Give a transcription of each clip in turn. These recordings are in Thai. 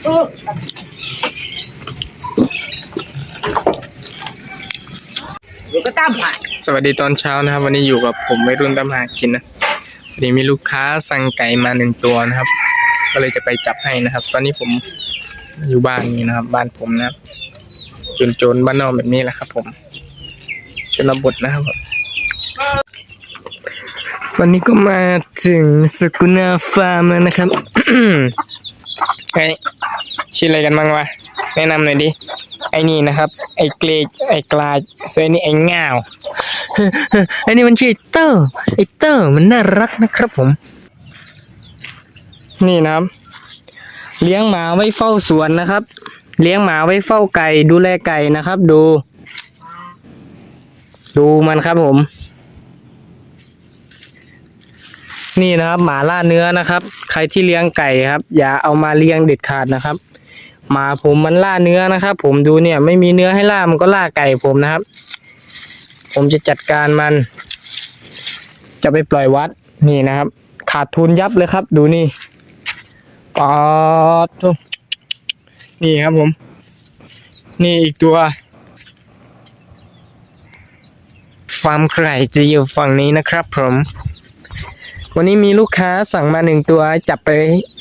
เดี๋ยวก็ตามผ่าสวัสดีตอนเช้านะครับ วันนี้อยู่กับผมวัยรุ่นตามหากินนะวันนี้มีลูกค้าสั่งไก่มาหนึ่งตัวนะครับ ก็เลยจะไปจับให้นะครับ ตอนนี้ผมอยู่บ้านนี้นะครับ บ้านผมนะครับโจนๆบ้านนอกแบบนี้แหละครับ ผมชนบทนะครับผมวันนี้ก็มาถึงสกุณาฟาร์มแล้วนะครับไอ ชื่ออะไรกันบ้างวะแนะนำหน่อยดิไอ้นี่นะครับ ไอ้เกรกไอ้กลาส่วนไอ้นี่ไอ้ง่าวไอ้นี่มันชื่อไอ้เตอร์ไอ้เตอร์มันน่ารักนะครับผม นี่นะครับ เลี้ยงหมาไว้เฝ้าสวนนะครับ เลี้ยงหมาไว้เฝ้าไก่ดูแลไก่นะครับ ดู ดูมันครับผม นี่นะครับ หมาล่าเนื้อนะครับ ใครที่เลี้ยงไก่ครับ อย่าเอามาเลี้ยงเด็ดขาดนะครับ หมาผมมันล่าเนื้อนะครับ ผมดูเนี่ยไม่มีเนื้อให้ล่ามันก็ล่าไก่ผมนะครับ ผมจะจัดการมัน จะไปปล่อยวัดนี่นะครับ ขาดทุนยับเลยครับ ดูนี่ปอดนี่ครับผม นี่อีกตัวฟาร์มไก่จะอยู่ฝั่งนี้นะครับผม วันนี้มีลูกค้าสั่งมาหนึ่งตัวจับไป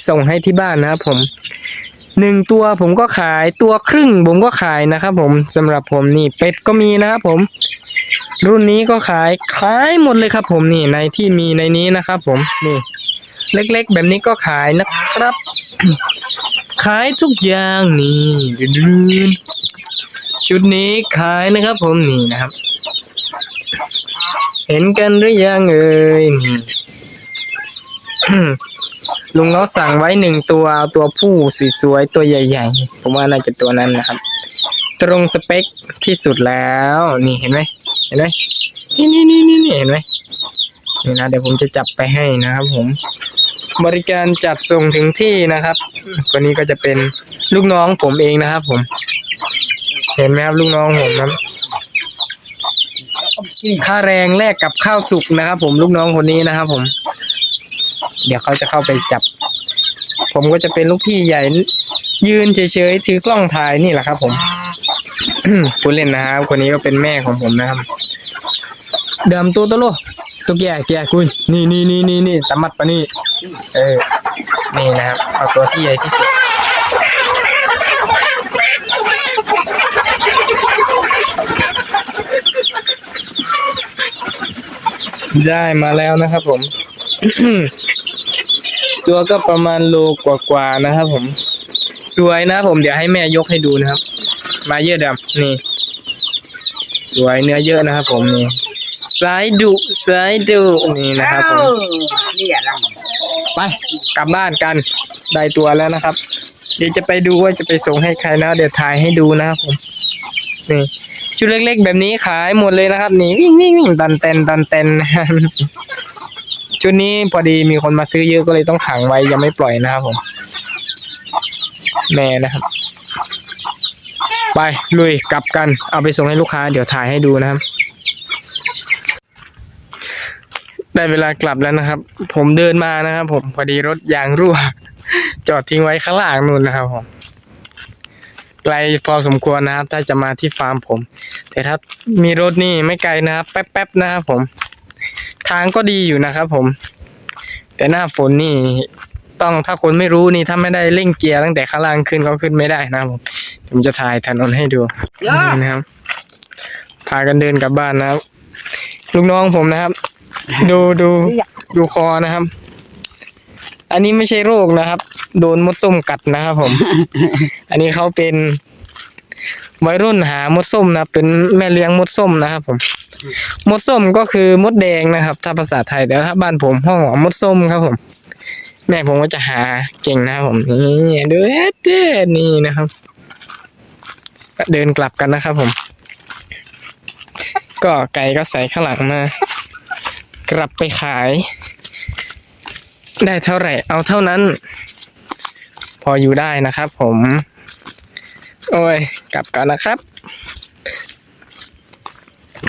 ส่งให้ที่บ้านนะครับผมหนึ่งตัวผมก็ขายตัวครึ่งผมก็ขายนะครับผมสำหรับผมนี่เป็ดก็มีนะครับผม รุ่นนี้ก็ขายขายหมดเลยครับผมนี่ในที่มีในนี้นะครับผมนี่ เล็กๆ แบบนี้ก็ขายนะครับ ขายทุกอย่างนี่ดืนๆชุดนี้ขายนะครับผมนี่นะครับ เห็นกันหรือยังเอ่ยนี่ ลุงเขาสั่งไว้หนึ่งตัวเอาตัวผู้สวยๆตัวใหญ่ ๆ ผมว่าน่าจะตัวนั้นนะครับ ตรงสเปคที่สุดแล้ว นี่เห็นไหมเห็นไหมนี่นี่นี่นี่เห็นไหมนี่นะเดี๋ยวผมจะจับไปให้นะครับ ผม บริการจัดส่งถึงที่นะครับคนนี้ก็จะเป็นลูกน้องผมเองนะครับ ผม เห็นไหมครับลูกน้องผมนะค่าแรงแลกกับข้าวสุกนะครับ ผมลูกน้องคนนี้นะครับ ผม เดี๋ยวเขาจะเข้าไปจับ ผมก็จะเป็นลูกพี่ใหญ่ ยืนเฉยๆถือกล้องถ่ายนี่แหละครับ ผมผู้เล่นนะครับคนนี้ก็เป็นแม่ของผมนะครับ เดิมตัวตัวโลตัวแก่แก่คุณนี่นี่นี่นี่นี่ตามัดปะนี่เออนี่นะครับเอาตัวที่ใหญ่ที่สุดได้มาแล้วนะครับผม ตัวก็ประมาณโลกว่าๆนะครับ ผม สวยนะครับผมเดี๋ยวให้แม่ยกให้ดูนะครับ มาเยอะดำนี่ สวยเนื้อเยอะนะครับ ผมนี่สายดุสายดุนี่นะครับผมนี่อะไรไปกลับบ้านกันได้ตัวแล้วนะครับ เดี๋ยวจะไปดูว่าจะไปส่งให้ใครนะเดี๋ยวถ่ายให้ดูนะครับผมนี่ชุดเล็กๆ แบบนี้ขายหมดเลยนะครับ นี่วิ่งวิ่งวิ่งตันเต็นตันเต็น ชุดนี้พอดีมีคนมาซื้อเยอะก็เลยต้องขังไว้ยังไม่ปล่อยนะครับผมแม่นะครับ ไปลุยกลับกันเอาไปส่งให้ลูกค้าเดี๋ยวถ่ายให้ดูนะครับ ได้เวลากลับแล้วนะครับ ผมเดินมานะครับ ผมพอดีรถยางรั่ว จอดทิ้งไว้ข้างล่างนู่นนะครับผมไกลพอสมควรนะครับ ถ้าจะมาที่ฟาร์มผม แต่ถ้ามีรถนี่ไม่ไกลนะครับ แป๊บๆนะครับผม ทางก็ดีอยู่นะครับผม แต่หน้าฝนนี่ต้องถ้าคนไม่รู้นี่ถ้าไม่ได้เร่งเกียร์ตั้งแต่ข้างล่างขึ้นก็ขึ้นไม่ได้นะครับผมผมจะถ่ายถนนให้ดูนี่นะครับพากันเดินกลับบ้านนะครับ ลูกน้องผมนะครับ ดูดูดูคอนะครับ อันนี้ไม่ใช่โรคนะครับ โดนมดส้มกัดนะครับผม อันนี้เขาเป็นวัยรุ่นหามดส้มนะเป็นแม่เลี้ยงมดส้มนะครับผม มดส้มก็คือมดแดงนะครับ ถ้าภาษาไทยแต่ถ้าบ้านผมห้องมดส้มครับผม แม่ผมก็จะหาเก่งนะครับผมนี่ดูเอ๊ะเด้นี่นะครับเดินกลับกันนะครับผม ก็ไก่ก็ใส่ข้างหลังมา กลับไปขาย ได้เท่าไหร่ เอาเท่านั้น พออยู่ได้นะครับผม โอ้ย กลับกันนะครับ